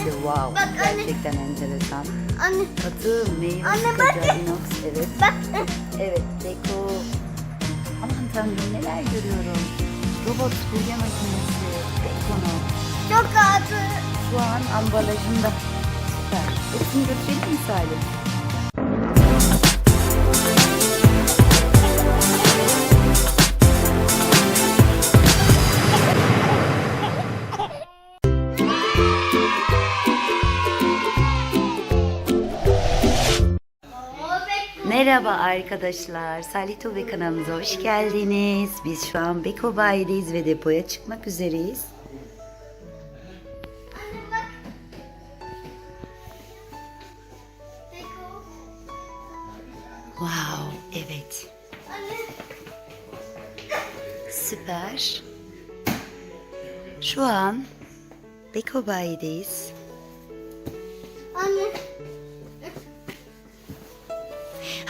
makinesi. Wow. Bak anne. Gerçekten enteresan. Anne. Katı meyve Anne, bak. inox. Evet. Bak. Evet. Beko. Aman tanrım neler görüyorum. Robot süpürge makinesi. Beko'nun. Çok ağzı. Şu an ambalajında. Süper. Hepsini götürelim mi Salim? Merhaba arkadaşlar. Salih Tuğbe kanalımıza hoş geldiniz. Biz şu an Beko Bayi'deyiz ve depoya çıkmak üzereyiz. Wow, evet. Süper. Şu an Beko Bayi'deyiz. Anne.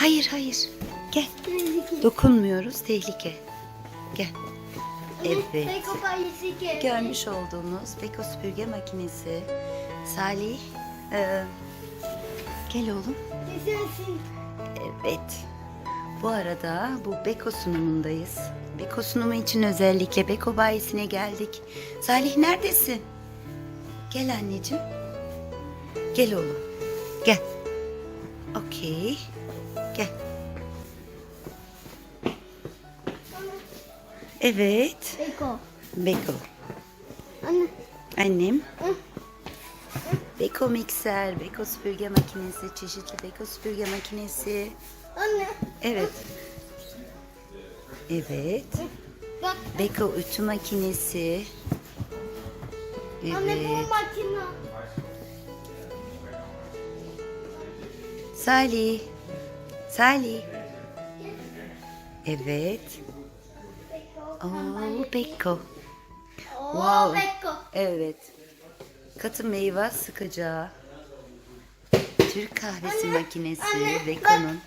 Hayır hayır. Gel. Dokunmuyoruz. Tehlike. Gel. Evet. Görmüş olduğunuz Beko süpürge makinesi. Salih. e, gel oğlum. Evet. Bu arada bu Beko sunumundayız. Beko sunumu için özellikle Beko bayisine geldik. Salih neredesin? Gel anneciğim. Gel oğlum. Gel. Okey. Gel. Evet. Beko. Beko. Anne. Annem. Hı. Beko mikser, Beko süpürge makinesi, çeşitli Beko süpürge makinesi. Anne. Evet. Evet. Bak. Beko ütü makinesi. Anne Evet. bu makine. Salih. Salih. Evet. Beko. Oo, Beko. Oo, Wow. Beko. Evet. Katı meyve sıkacağı. Türk kahvesi Anne, makinesi. anne, Beko'nun.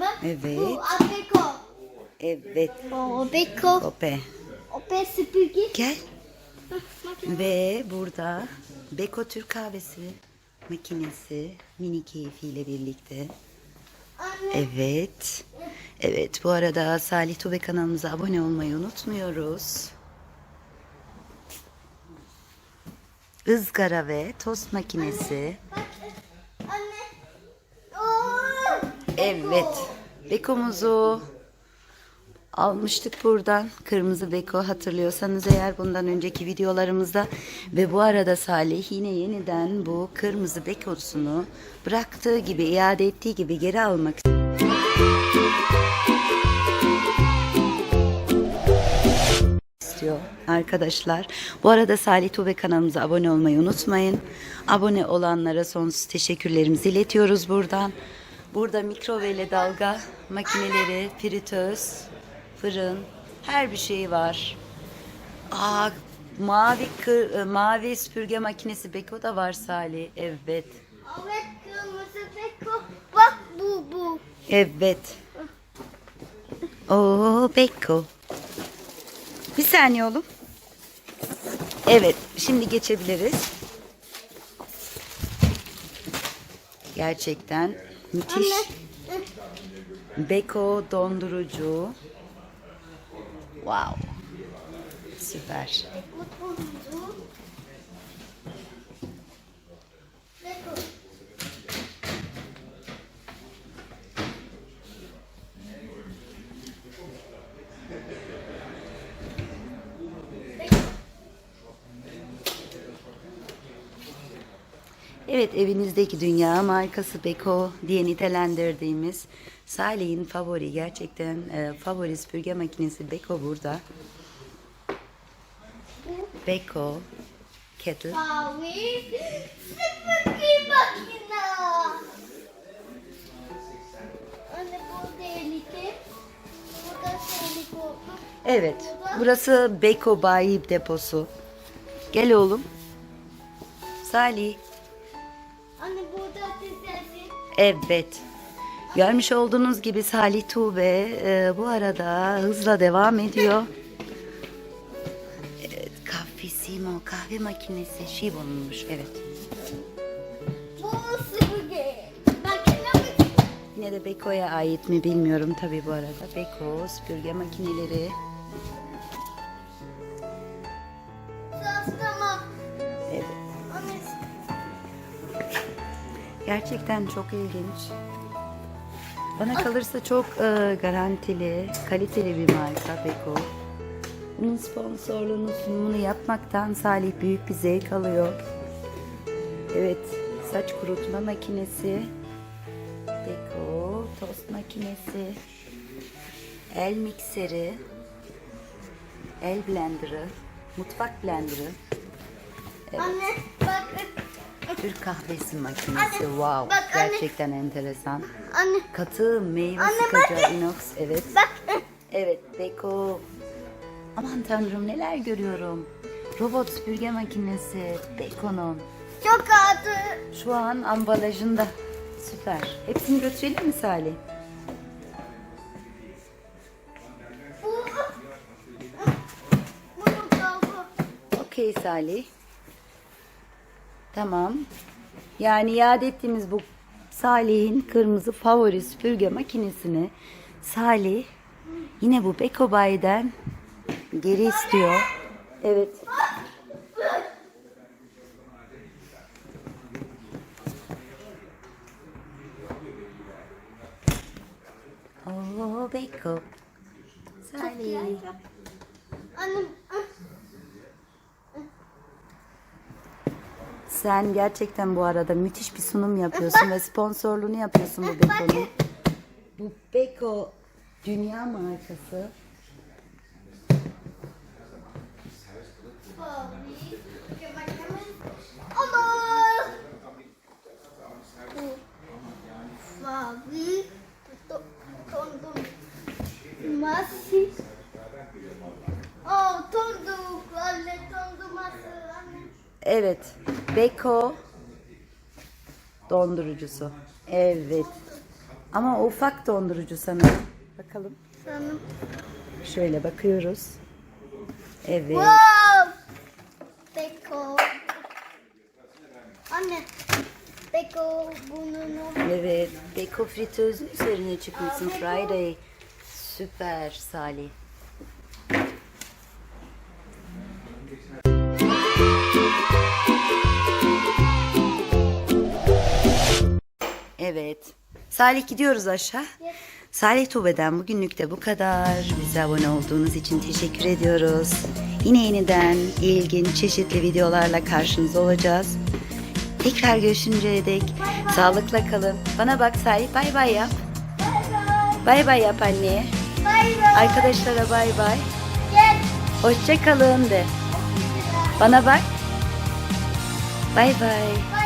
Bak. Evet. Bu Beko. Evet. Oo Beko. Kope. O be süpürge. Gel. Ve burada Beko Türk kahvesi makinesi mini keyfiyle birlikte. Evet. Evet bu arada Salih Tube kanalımıza abone olmayı unutmuyoruz. Izgara ve tost makinesi. Bak. Anne. Oo. Evet. Beko'muzu almıştık buradan. Kırmızı Beko hatırlıyorsanız eğer bundan önceki videolarımızda. Ve bu arada Salih yine yeniden bu kırmızı Beko'sunu bıraktığı gibi, iade ettiği gibi geri almak istiyor arkadaşlar. Bu arada Salih Tuğbe kanalımıza abone olmayı unutmayın. Abone olanlara sonsuz teşekkürlerimizi iletiyoruz buradan. Burada mikro ve dalga makineleri, fritöz, fırın, her bir şey var. Aa, mavi kır, e, mavi süpürge makinesi Beko da var Salih. Evet. Evet kırmızı Beko. Bak bu bu. Evet. Oo Beko. Bir saniye oğlum. Evet, şimdi geçebiliriz. Gerçekten müthiş. Anne. Beko dondurucu. Wow. Süper. Evet evinizdeki dünya markası Beko diye nitelendirdiğimiz Salih'in favori gerçekten e, favori süpürge makinesi Beko burada. Beko kettle. Mavi süpürge. Anne bu tehlike. Tehlike. Evet burası Beko bayi deposu. Gel oğlum. Salih. Anne burada teselli. Evet. Görmüş olduğunuz gibi Salih Tuğbe e, bu arada hızla devam ediyor. Evet, kahve Caffissimo kahve makinesi. Şibon'unmuş evet. Bu süpürge. Mi? Yine de Beko'ya ait mi bilmiyorum tabii bu arada. Beko süpürge makineleri. Tamam. Evet. Gerçekten çok ilginç. Bana kalırsa çok e, garantili, kaliteli bir marka Beko. Bunun sponsorluğunu, sunumunu yapmaktan Salih büyük bir zevk alıyor. Evet, saç kurutma makinesi, Beko, tost makinesi, el mikseri, el blenderı, mutfak blenderı, Anne bak. Türk kahvesi makinesi. Anne, Wow, bak anne. gerçekten enteresan. Anne Katı meyve Anne, sıkacağı inox. Evet. bak. Evet Beko. Aman tanrım neler görüyorum. Robot süpürge makinesi Beko'nun. Çok ağır. Şu an ambalajında. Süper. Hepsini götürelim mi Salih? Okey Salih. Tamam. Yani iade ettiğimiz bu Salih'in kırmızı favori süpürge makinesini Salih yine bu Beko Bay'den geri istiyor. Evet. Oo Beko. Salih. Anne. Sen gerçekten bu arada müthiş bir sunum yapıyorsun ve sponsorluğunu yapıyorsun bu Beko'nun. Bu Beko dünya markası. Allah. Mavi. To- Tondum. Masih. Oh, tonduk. Anne tonduması. Anne. Evet. Beko dondurucusu. Evet. Ama ufak dondurucu sanırım. Bakalım. Sanırım. Şöyle bakıyoruz. Evet. Wow. Beko. Anne. Beko bunun Evet. Beko fritözün üzerine çıkmışsın Friday. Süper Salih. Salih gidiyoruz aşağı. Salih Tuğbe'den bugünlük de bu kadar. Bize abone olduğunuz için teşekkür ediyoruz. Yine yeniden ilginç çeşitli videolarla karşınızda olacağız. Tekrar görüşünceye dek sağlıkla kalın. Bana bak Salih bay bay yap. Bay bay yap anneye. Bay bay. Arkadaşlara bay bay. Gel. Hoşça kalın de. Bana bak. Bay bay. Bay